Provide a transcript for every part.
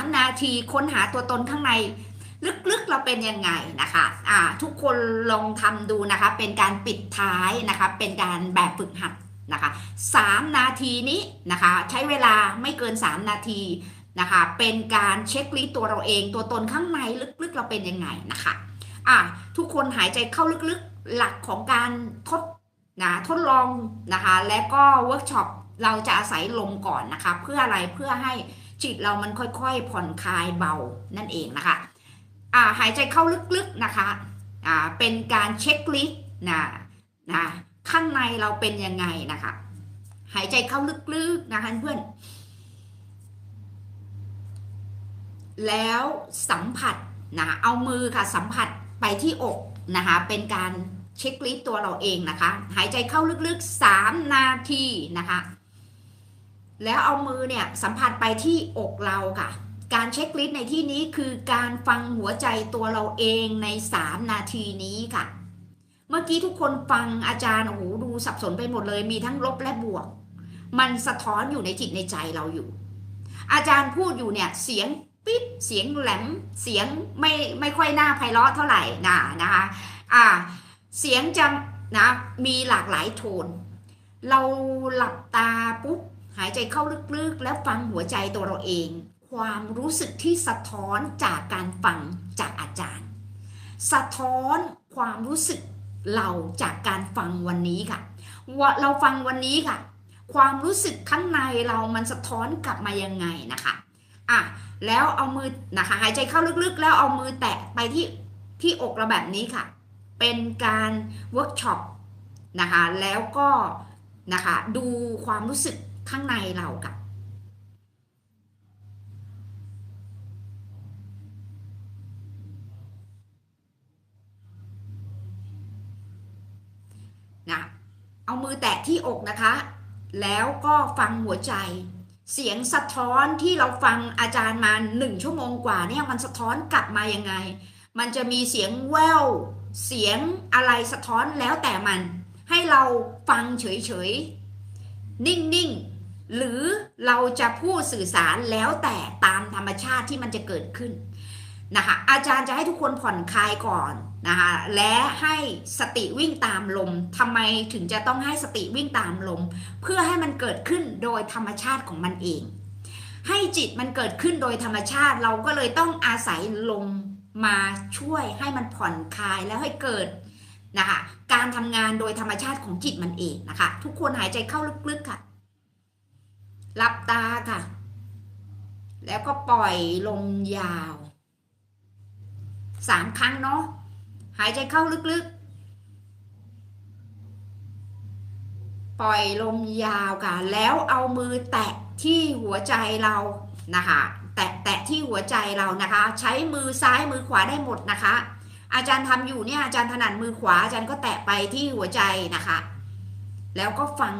3 นาทีค้นหาตัวตนข้างในลึกๆเราเป็นยังไงนะคะอ่าทุกคนลองทำดูนะคะ เป็นการปิดท้ายนะคะ เป็นการแบบฝึกหัดนะคะ3นาทีนี้นะคะ ใช้เวลาไม่เกิน 3 นาทีนะคะ เป็นการเช็คลิสต,ตัวเราเอง ตัวตนข้างในลึกๆเราเป็นยังไงนะคะอะทุกคนหายใจเข้าลึกๆหลักของการทดนะทดลองนะคะ และก็เวิร์กช็อปเราจะอาศัยลมก่อนนะคะ เพื่ออะไรเพื่อให้ จิตเรามันค่อยๆผ่อนคลายเบานั่นเองนะคะอ่าหายใจเข้าลึกๆนะคะอ่าเป็นการเช็คลิสต์นะนะข้างในเราเป็นยังไงนะคะ หายใจเข้าลึกๆนะคะเพื่อน แล้วสัมผัสนะเอามือค่ะสัมผัสไปที่อกนะคะเป็นการเช็คลิสต์ตัวเราเองนะคะ หายใจเข้าลึกๆ 3 นาทีนะคะ แล้วเอามือเนี่ยสัมผัสไปที่อกเราค่ะ การเช็คลิสต์ในที่นี้คือการฟังหัวใจตัวเราเองใน 3 นาทีนี้ค่ะ เมื่อกี้ทุกคนฟังอาจารย์โอ้โหดูสับสนไปหมดเลยมีทั้งลบและบวก มันสะท้อนอยู่ในจิตในใจเราอยู่ อาจารย์พูดอยู่เนี่ยเสียงปิ๊บเสียงแหลมเสียงไม่ไม่ค่อยน่าไพเราะเท่าไหร่นะนะคะอ่าเสียงจะนะมีหลากหลายโทน เราหลับตาปุ๊บายใจเข้าลึกๆ แล้วฟังหัวใจตัวเราเอง ความรู้สึกที่สะท้อนจากการฟังจากอาจารย์ สะท้อนความรู้สึกเราจากการฟังวันนี้ค่ะ ว่าเราฟังวันนี้ค่ะ ความรู้สึกข้างในเรามันสะท้อนกลับมายังไงนะคะอะแล้วเอามือนะคะหายใจเข้าลึกๆ แล้วเอามือแตะไปที่ที่อกเราแบบนี้ค่ะ เป็นการเวิร์กช็อปนะคะแล้วก็นะคะดูความรู้สึก ข้างในเราค่ะนะเอามือแตะที่อกนะคะ แล้วก็ฟังหัวใจ เสียงสะท้อนที่เราฟังอาจารย์มาหนึ่งชั่วโมงกว่าเนี่ยมันสะท้อนกลับมายังไง มันจะมีเสียงแววเสียงอะไรสะท้อนแล้วแต่มัน ให้เราฟังเฉยๆ นิ่งๆ หรือเราจะพูดสื่อสารแล้วแต่ตามธรรมชาติที่มันจะเกิดขึ้นนะคะอาจารย์จะให้ทุกคนผ่อนคลายก่อนนะคะและให้สติวิ่งตามลมทำไมถึงจะต้องให้สติวิ่งตามลม เพื่อให้มันเกิดขึ้นโดยธรรมชาติของมันเอง ให้จิตมันเกิดขึ้นโดยธรรมชาติเราก็เลยต้องอาศัยลมมาช่วยให้มันผ่อนคลายแล้วให้เกิดนะคะการทำงานโดยธรรมชาติของจิตมันเองนะคะ ทุกคนหายใจเข้าลึกๆค่ะ หลับตาค่ะ แล้วก็ปล่อยลมยาวสามครั้งเนาะหายใจเข้าลึกๆ ปล่อยลมยาวค่ะ แล้วเอามือแตะที่หัวใจเรานะคะ แตะแตะที่หัวใจเรานะคะ ใช้มือซ้ายมือขวาได้หมดนะคะ อาจารย์ทำอยู่เนี่ยอาจารย์ถนัดมือขวาอาจารย์ก็แตะไปที่หัวใจนะคะ แล้วก็ฟัง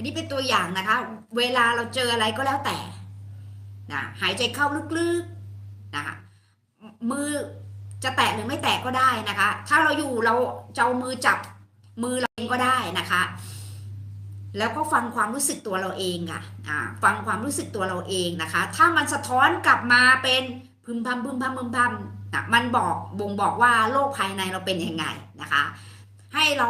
อันนี้เป็นตัวอย่างนะคะ เวลาเราเจออะไรก็แล้วแต่นะหายใจเข้าลึกๆนะคะมือจะแตะหรือไม่แตะก็ได้นะคะ ถ้าเราอยู่เราจะเอามือจับมือเราเองก็ได้นะคะ แล้วก็ฟังความรู้สึกตัวเราเองค่ะอ่าฟังความรู้สึกตัวเราเองนะคะ ถ้ามันสะท้อนกลับมาเป็นพึมพำพึมพำพึมพำนะมันบอกบ่งบอกว่าโลกภายในเราเป็นยังไงนะคะ ให้เรา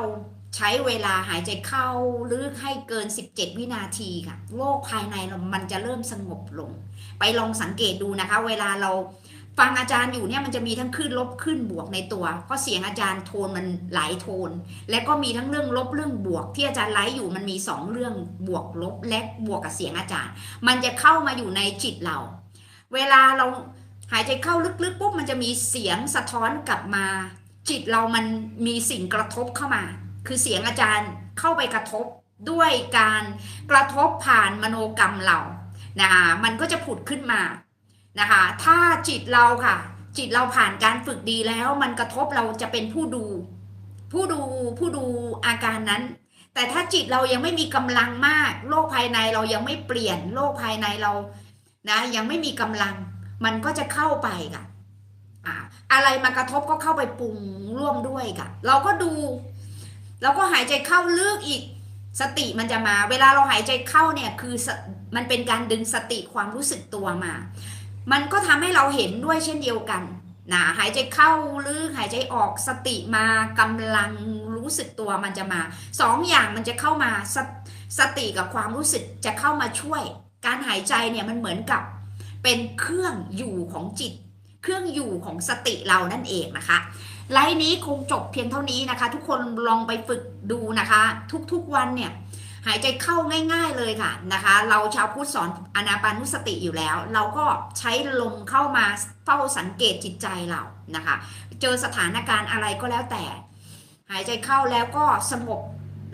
ใช้เวลาหายใจเข้าลึกให้เกิน 17 วินาทีค่ะโลกภายในเรามันจะเริ่มสงบลง ไปลองสังเกตดูนะคะ เวลาเราฟังอาจารย์อยู่เนี่ยมันจะมีทั้งขึ้นลบขึ้นบวกในตัว เพราะเสียงอาจารย์โทนมันหลายโทน และก็มีทั้งเรื่องลบเรื่องบวก ที่อาจารย์ไลฟ์อยู่มันมีสองเรื่องบวกลบและบวกกับเสียงอาจารย์ มันจะเข้ามาอยู่ในจิตเรา เวลาเราหายใจเข้าลึกๆปุ๊บมันจะมีเสียงสะท้อนกลับมา จิตเรามันมีสิ่งกระทบเข้ามา คือเสียงอาจารย์เข้าไปกระทบด้วยการกระทบผ่านมโนกรรมเรานะคะมันก็จะผุดขึ้นมานะคะถ้าจิตเราค่ะ จิตเราผ่านการฝึกดีแล้ว มันกระทบเราจะเป็นผู้ดู ผู้ดูผู้ดูอาการนั้น แต่ถ้าจิตเรายังไม่มีกำลังมาก โลกภายในเรายังไม่เปลี่ยนโลกภายในเรานะยังไม่มีกำลัง มันก็จะเข้าไปค่ะอ่าอะไรมากระทบก็เข้าไปปรุงร่วมด้วยค่ะ เราก็ดู เราก็หายใจเข้าลึกอีก สติมันจะมา เวลาเราหายใจเข้าเนี่ยคือมันเป็นการดึงสติความรู้สึกตัวมา มันก็ทำให้เราเห็นด้วยเช่นเดียวกันนะหายใจเข้าลึกหายใจออกสติมากำลังรู้สึกตัวมันจะมาสองอย่างมันจะเข้ามาสสติกับความรู้สึกจะเข้ามาช่วย การหายใจเนี่ยมันเหมือนกับเป็นเครื่องอยู่ของจิต เครื่องอยู่ของสติเรานั่นเองนะคะ ไลฟ์นี้คงจบเพียงเท่านี้นะคะ ทุกคนลองไปฝึกดูนะคะ ทุกๆวันเนี่ยหายใจเข้าง่าย ๆเลยค่ะนะคะ เราชาวพุทธสอนอนาปานุสติอยู่แล้ว เราก็ใช้ลมเข้ามาเฝ้าสังเกตจิตใจเรานะคะ เจอสถานการณ์อะไรก็แล้วแต่ หายใจเข้าแล้วก็สงบ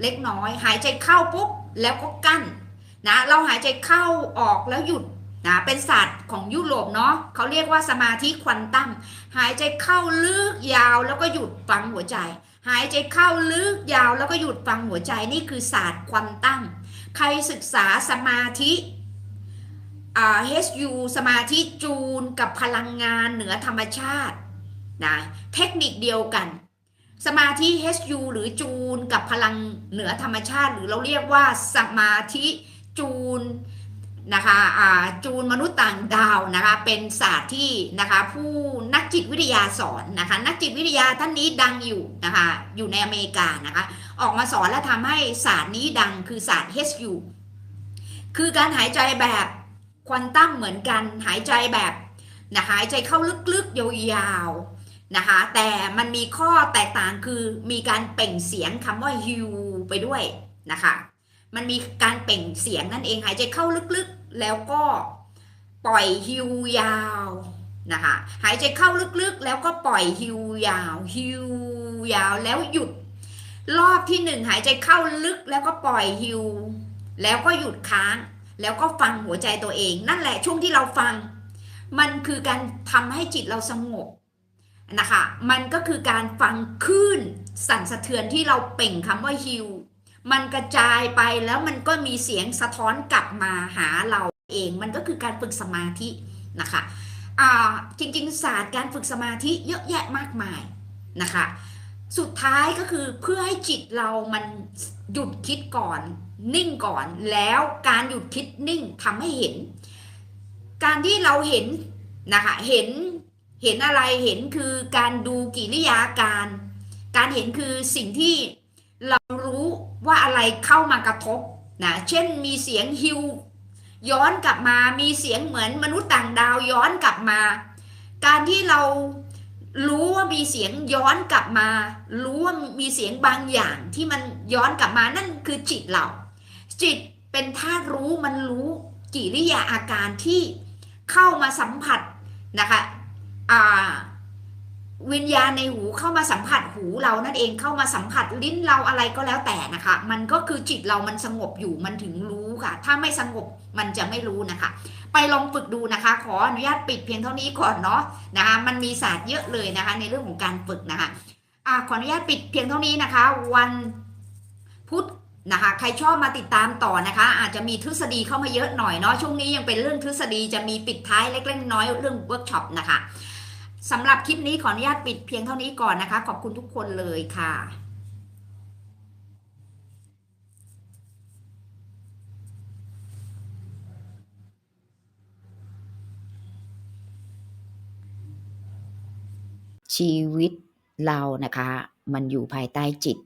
เล็กน้อย หายใจเข้าปุ๊บแล้วก็กั้นนะเราหายใจเข้าออกแล้วหยุด นะเป็นศาสตร์ของยุโรปเนาะเขาเรียกว่าสมาธิควอนตัมหายใจเข้าลึกยาวแล้วก็หยุดฟังหัวใจ หายใจเข้าลึกยาวแล้วก็หยุดฟังหัวใจนี่คือศาสตร์ควอนตัมใครศึกษาสมาธิอ่า HU สมาธิจูนกับพลังงานเหนือธรรมชาตินะเทคนิคเดียวกัน สมาธิ HU หรือจูนกับพลังเหนือธรรมชาติ หรือเราเรียกว่าสมาธิจูน นะคะจูนมนุษย์ต่างดาวนะคะเป็นศาสตร์ที่นะคะผู้นักจิตวิทยาสอนนะคะนักจิตวิทยาท่านนี้ดังอยู่นะคะอยู่ในอเมริกานะคะออกมาสอนและทำให้ศาสตร์นี้ดังคือศาสตร์ HU คือการหายใจแบบควอนตัมเหมือนกันหายใจแบบนะหายใจเข้าลึกๆยาวๆนะคะแต่มันมีข้อแตกต่างคือมีการเปล่งเสียงคำว่า HU ไปด้วยนะคะมันมีการเปล่งเสียงนั่นเองหายใจเข้าลึกๆ แล้วก็ปล่อยฮิวยาวนะคะหายใจเข้าลึกๆ แล้วก็ปล่อยฮิวยาวฮิวยาวแล้วหยุด รอบที่หนึ่งหายใจเข้าลึกแล้วก็ปล่อยฮิว แล้วก็หยุดค้าง แล้วก็ฟังหัวใจตัวเอง นั่นแหละช่วงที่เราฟัง มันคือการทำให้จิตเราสงบนะคะ มันก็คือการฟังคลื่นสั่นสะเทือนที่เราเป่งคำว่าฮิว มันกระจายไปแล้วมันก็มีเสียงสะท้อนกลับมาหาเราเอง มันก็คือการฝึกสมาธินะคะอ่าจริงๆศาสตร์การฝึกสมาธิเยอะแยะมากมายนะคะ สุดท้ายก็คือเพื่อให้จิตเรามันหยุดคิดก่อน นิ่งก่อน แล้วการหยุดคิดนิ่งทำให้เห็น การที่เราเห็นนะคะเห็นเห็นอะไรเห็นคือการดูกิริยาการ การเห็นคือสิ่งที่เรา ว่าอะไรเข้ามากระทบนะเช่นมีเสียงฮิวย้อนกลับมามีเสียงเหมือนมนุษย์ต่างดาวย้อนกลับมา การที่เรารู้ว่ามีเสียงย้อนกลับมา รู้ว่ามีเสียงบางอย่างที่มันย้อนกลับมานั่นคือจิตเรา จิตเป็นธาตุรู้มันรู้กิริยาอาการที่เข้ามาสัมผัสนะคะอ่า วิญญาณในหูเข้ามาสัมผัสหูเรานั่นเองเข้ามาสัมผัสลิ้นเราอะไรก็แล้วแต่นะคะ มันก็คือจิตเรามันสงบอยู่มันถึงรู้ค่ะ ถ้าไม่สงบมันจะไม่รู้นะคะ ไปลองฝึกดูนะคะ ขออนุญาตปิดเพียงเท่านี้ก่อนเนาะนะคะมันมีศาสตร์เยอะเลยนะคะ ในเรื่องของการฝึกนะคะอ่าขออนุญาตปิดเพียงเท่านี้นะคะ วันพุธนะคะใครชอบมาติดตามต่อนะคะ อาจจะมีทฤษฎีเข้ามาเยอะหน่อยเนาะช่วงนี้ยังเป็นเรื่องทฤษฎีจะมีปิดท้ายเล็กๆน้อยเรื่องเวิร์กช็อปนะคะ สำหรับคลิปนี้ขออนุญาตปิดเพียงเท่านี้ก่อนนะคะ ขอบคุณทุกคนเลยค่ะชีวิตเรานะคะ มันอยู่ภายใต้จิต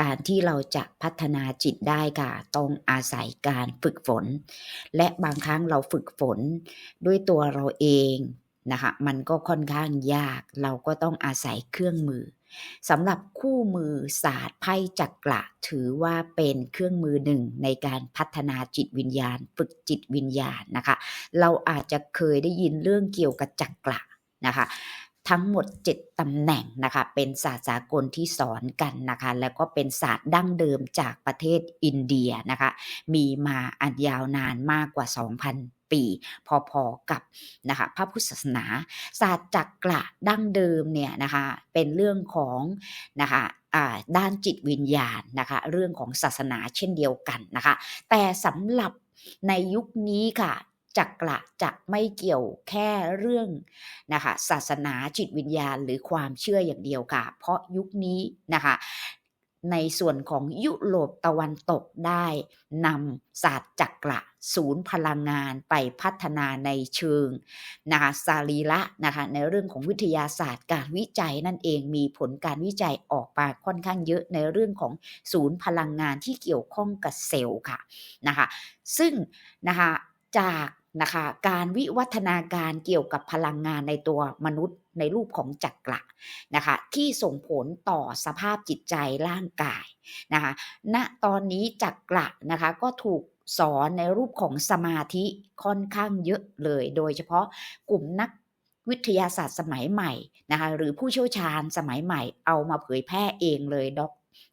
การที่เราจะพัฒนาจิตได้ค่ะ ต้องอาศัยการฝึกฝน และบางครั้งเราฝึกฝนด้วยตัวเราเอง นะคะมันก็ค่อนข้างยากเราก็ต้องอาศัยเครื่องมือสำหรับคู่มือศาสตร์ไพ่จักระถือว่าเป็นเครื่องมือหนึ่งในการพัฒนาจิตวิญญาณ ฝึกจิตวิญญาณนะคะ เราอาจจะเคยได้ยินเรื่องเกี่ยวกับจักระนะคะทั้งหมด 7 ตำแหน่งนะคะเป็นศาสตร์สากลที่สอนกันนะคะแล้วก็เป็นศาสตร์ดั้งเดิมจากประเทศอินเดียนะคะมีมาอันยาวนานมากกว่า 2,000 ปี พอๆกับนะคะพระพุทธศาสนา ศาสตร์จักระดั้งเดิมเนี่ยนะคะเป็นเรื่องของนะคะด้านจิตวิญญาณนะคะเรื่องของศาสนาเช่นเดียวกันนะคะแต่สำหรับในยุคนี้ค่ะจักระจะไม่เกี่ยวแค่เรื่องนะคะศาสนาจิตวิญญาณหรือความเชื่ออย่างเดียวค่ะ เพราะยุคนี้นะคะ ในส่วนของยุโรปตะวันตกได้นำศาสตร์จักระศูนย์พลังงานไปพัฒนาในเชิงนะคะสรีระนะคะในเรื่องของวิทยาศาสตร์การวิจัยนั่นเองมีผลการวิจัยออกมาค่อนข้างเยอะในเรื่องของศูนย์พลังงานที่เกี่ยวข้องกับเซลล์ค่ะนะคะซึ่งนะคะจากนะคะการวิวัฒนาการเกี่ยวกับพลังงานในตัวมนุษย์ ในรูปของจักระนะคะที่ส่งผลต่อสภาพจิตใจร่างกายนะคะณตอนนี้จักระนะคะก็ถูกสอนในรูปของสมาธิค่อนข้างเยอะเลย โดยเฉพาะกลุ่มนักวิทยาศาสตร์สมัยใหม่นะคะหรือผู้เชี่ยวชาญสมัยใหม่เอามาเผยแพร่เองเลยด็อก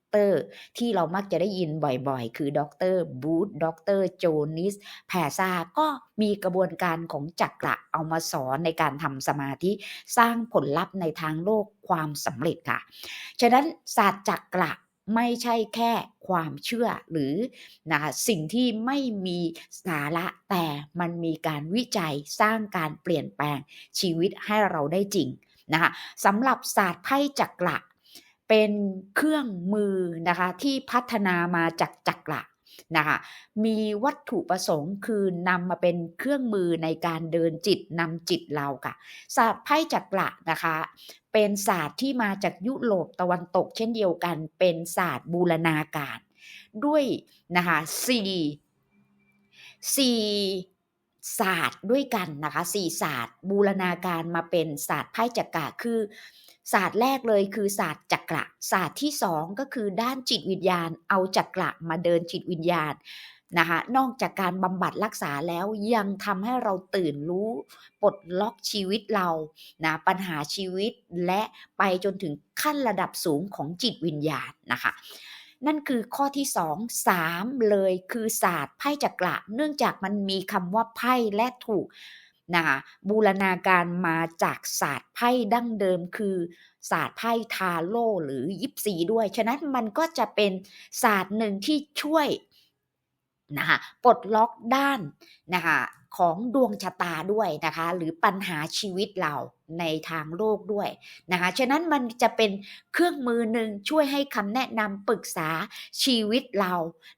เตอร์ที่เรามักจะได้ยินบ่อยๆ คือดรบูธดรโจนิสแพซาก็มีกระบวนการของจักระเอามาสอนในการทำสมาธิสร้างผลลัพธ์ในทางโลกความสำเร็จค่ะ ฉะนั้นศาสตร์จักระไม่ใช่แค่ความเชื่อหรือนะสิ่งที่ไม่มีสาระแต่มันมีการวิจัยสร้างการเปลี่ยนแปลงชีวิตให้เราได้จริงนะคะสำหรับศาสตร์ไพ่จักระ เป็นเครื่องมือนะคะที่พัฒนามาจากจักระนะคะมีวัตถุประสงค์คือนำมาเป็นเครื่องมือในการเดินจิตนำจิตเราค่ะ ศาสตร์ไพ่จักระนะคะ เป็นศาสตร์ที่มาจากยุโรปตะวันตก เช่นเดียวกัน เป็นศาสตร์บูรณาการ ด้วยนะคะสี่สี่ศาสตร์ด้วยกันนะคะสี่ศาสตร์บูรณาการมาเป็นศาสตร์ไพ่จักระคือ ศาสตร์แรกเลยคือศาสตร์จักระศาสตร์ที่สองก็คือด้านจิตวิญญาณ เอาจักระมาเดินจิตวิญญาณนะคะนอกจากการบำบัดรักษาแล้วยังทำให้เราตื่นรู้ปลดล็อกชีวิตเรานะปัญหาชีวิตและไปจนถึงขั้นระดับสูงของจิตวิญญาณนะคะนั่นคือข้อที่สองสามเลยคือศาสตร์ไพ่จักระเนื่องจากมันมีคำว่าไพ่และถูก นะคะบูรณาการมาจากศาสตร์ไพ่ดั้งเดิมคือ ศาสตร์ไพ่ทาโร่หรือยิปซีด้วย ฉะนั้นมันก็จะเป็นศาสตร์หนึ่งที่ช่วยนะคะปลดล็อกด้านนะคะของดวงชะตาด้วยนะคะ หรือปัญหาชีวิตเราในทางโลกด้วยนะคะ ฉะนั้นมันจะเป็นเครื่องมือหนึ่งช่วยให้คำแนะนำปรึกษาชีวิตเรา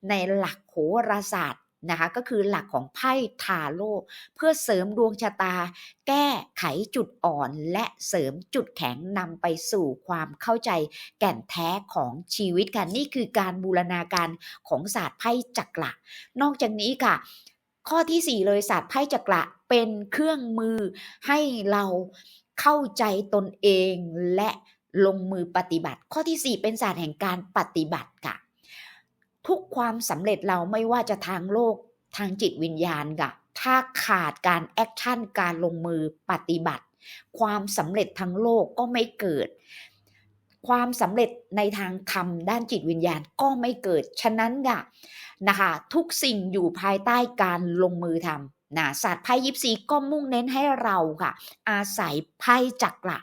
ในหลักโหราศาสตร์ นะคะก็คือหลักของไพ่ทาโร่เพื่อเสริมดวงชะตา แก้ไขจุดอ่อน และเสริมจุดแข็งนำไปสู่ความเข้าใจแก่นแท้ของชีวิตกันนี่คือการบูรณาการของศาสตร์ไพ่จักระนอกจากนี้ค่ะ ข้อที่ 4 เลยศาสตร์ไพ่จักระเป็นเครื่องมือให้เราเข้าใจตนเองและลงมือปฏิบัติ ข้อที่ 4 เป็นศาสตร์แห่งการปฏิบัติค่ะ ทุกความสำเร็จเราไม่ว่าจะทางโลกทางจิตวิญญาณค่ะถ้าขาดการแอคชั่นการลงมือปฏิบัติ ความสำเร็จทางโลกก็ไม่เกิด ความสำเร็จในทางธรรมด้านจิตวิญญาณก็ไม่เกิด ฉะนั้นค่ะนะคะทุกสิ่งอยู่ภายใต้การลงมือทำนะศาสตร์ไพ่ยิปซีก็มุ่งเน้นให้เราค่ะ อาศัยไพ่จักระ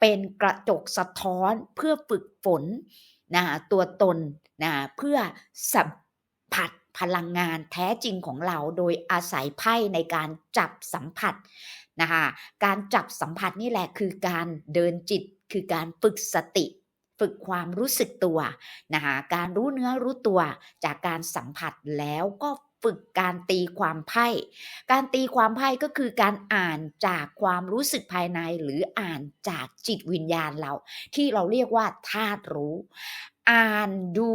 เป็นกระจกสะท้อนเพื่อฝึกฝน นะตัวตนนะเพื่อสัมผัสพลังงานแท้จริงของเราโดยอาศัยไพ่ในการจับสัมผัสนะคะการจับสัมผัสนี่แหละคือการเดินจิตคือการฝึกสติ ฝึกความรู้สึกตัวนะคะการรู้เนื้อรู้ตัวจากการสัมผัสแล้วก็ ฝึกการตีความไพ่ การตีความไพ่ก็คือการอ่านจากความรู้สึกภายในหรืออ่านจากจิตวิญญาณเรา ที่เราเรียกว่าธาตุรู้ อ่านดู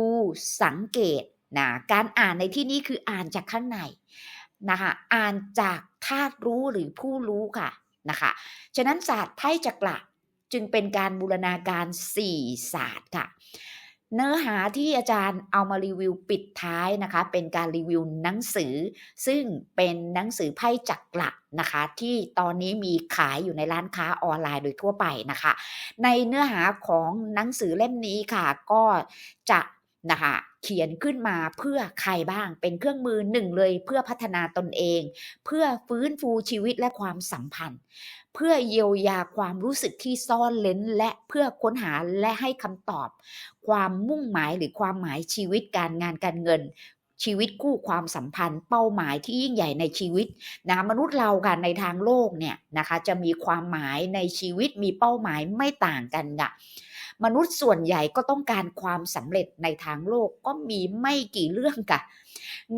สังเกตนะการอ่านในที่นี้คืออ่านจากข้างในนะคะอ่านจากธาตุรู้หรือผู้รู้ค่ะนะคะฉะนั้นศาสตร์ไพ่จักระจึงเป็นการบูรณาการ4ศาสตร์ค่ะ เนื้อหาที่อาจารย์เอามารีวิวปิดท้ายนะคะ เป็นการรีวิวหนังสือ ซึ่งเป็นหนังสือไพ่จักระนะคะ ที่ตอนนี้มีขายอยู่ในร้านค้าออนไลน์โดยทั่วไปนะคะ ในเนื้อหาของหนังสือเล่มนี้ค่ะ ก็จะนะคะเขียนขึ้นมาเพื่อใครบ้างเป็นเครื่องมือหนึ่งเลยเพื่อพัฒนาตนเอง เพื่อฟื้นฟูชีวิตและความสัมพันธ์ เพื่อเยียวยาความรู้สึกที่ซ่อนเล้นและเพื่อค้นหาและให้คำตอบ ความมุ่งหมายหรือความหมายชีวิตการงานการเงิน ชีวิตคู่ความสัมพันธ์ เป้าหมายที่ยิ่งใหญ่ในชีวิตนะมนุษย์เราค่ะในทางโลกเนี่ยนะคะจะมีความหมายในชีวิตมีเป้าหมายไม่ต่างกันค่ะ มนุษย์ส่วนใหญ่ก็ต้องการความสำเร็จในทางโลกก็มีไม่กี่เรื่องค่ะ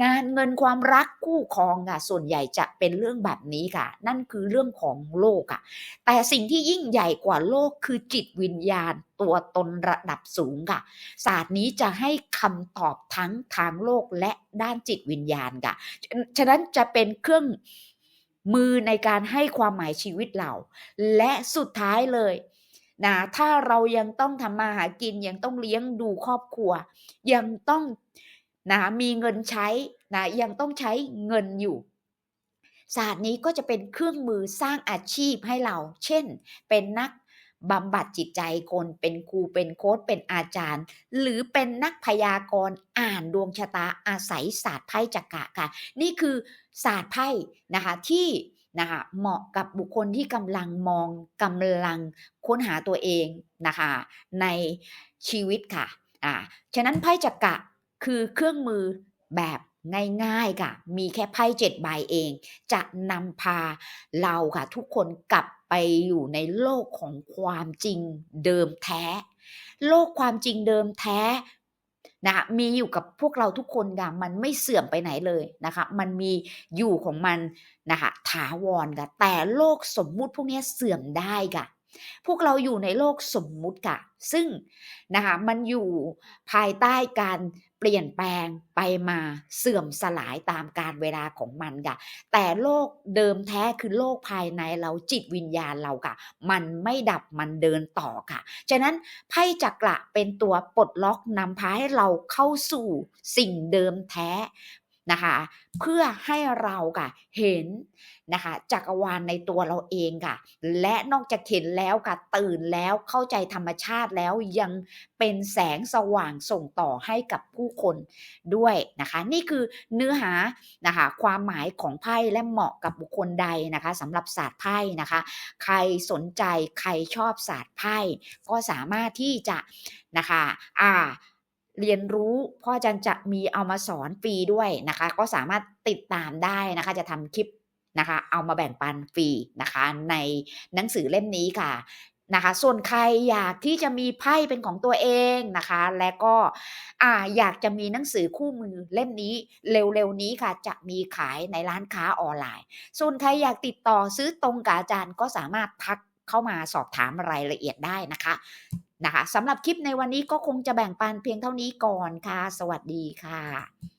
งานเงินความรักคู่ครองค่ะส่วนใหญ่จะเป็นเรื่องแบบนี้ค่ะ นั่นคือเรื่องของโลกค่ะ แต่สิ่งที่ยิ่งใหญ่กว่าโลกคือจิตวิญญาณตัวตนระดับสูงค่ะ ศาสตร์นี้จะให้คำตอบทั้งทางโลกและด้านจิตวิญญาณค่ะ ฉะฉะนั้นจะเป็นเครื่องมือในการให้ความหมายชีวิตเรา และสุดท้ายเลย นะถ้าเรายังต้องทำมาหากินยังต้องเลี้ยงดูครอบครัว ยังต้องนะมีเงินใช้นะยังต้องใช้เงินอยู่ศาสตร์นี้ก็จะเป็นเครื่องมือสร้างอาชีพให้เรา เช่น เป็นนักบำบัดจิตใจคนเป็นครูเป็นโค้ชเป็นอาจารย์ หรือเป็นนักพยากรณ์อ่านดวงชะตาอาศัยศาสตร์ไพ่จักระค่ะ นี่คือศาสตร์ไพ่นะคะที่ นะคะเหมาะกับบุคคลที่กำลังมองกำลังค้นหาตัวเองนะคะในชีวิตค่ะอ่าฉะนั้นไพ่จักระคือเครื่องมือแบบง่ายๆค่ะ มีแค่ไพ่เจ็ดใบเอง จะนำพาเราค่ะ ทุกคนกลับไปอยู่ในโลกของความจริงเดิมแท้ โลกความจริงเดิมแท้ นะคะมีอยู่กับพวกเราทุกคนค่ะมันไม่เสื่อมไปไหนเลยนะคะ มันมีอยู่ของมันนะคะถาวรค่ะ แต่โลกสมมุติพวกนี้เสื่อมได้ค่ะ พวกเราอยู่ในโลกสมมุติค่ะ ซึ่งนะคะมันอยู่ภายใต้การ ปลี่ยนแปลงไปมาเสื่อมสลายตามการเวลาของมันค่ะ แต่โลกเดิมแท้คือโลกภายในเราจิตวิญญาณเราค่ะ มันไม่ดับมันเดินต่อค่ะ ฉะนั้นไพ่จักระเป็นตัวปลดล็อกนำพาให้เราเข้าสู่สิ่งเดิมแท้ นะคะ เพื่อให้เราค่ะเห็นนะคะจักรวาลในตัวเราเองค่ะ และนอกจากเห็นแล้วค่ะตื่นแล้วเข้าใจธรรมชาติแล้วยังเป็นแสงสว่างส่งต่อให้กับผู้คนด้วยนะคะ นี่คือเนื้อหานะคะความหมายของไพ่และเหมาะกับบุคคลใดนะคะสำหรับศาสตร์ไพ่นะคะ ใครสนใจใครชอบศาสตร์ไพ่ก็สามารถที่จะนะคะอ่า เรียนรู้พ่ออาจารย์จะมีเอามาสอนฟรีด้วยนะคะ ก็สามารถติดตามได้นะคะ จะทำคลิปนะคะ เอามาแบ่งปันฟรีนะคะ ในหนังสือเล่มนี้ค่ะนะคะ ส่วนใครอยากที่จะมีไพ่เป็นของตัวเองนะคะ และก็อ่าอยากจะมีหนังสือคู่มือเล่มนี้เร็วๆนี้ค่ะ จะมีขายในร้านค้าออนไลน์ ส่วนใครอยากติดต่อซื้อตรงกับอาจารย์ก็สามารถทัก เข้ามาสอบถามรายละเอียดได้นะคะนะคะสำหรับคลิปในวันนี้ก็คงจะแบ่งปันเพียงเท่านี้ก่อนค่ะ สวัสดีค่ะ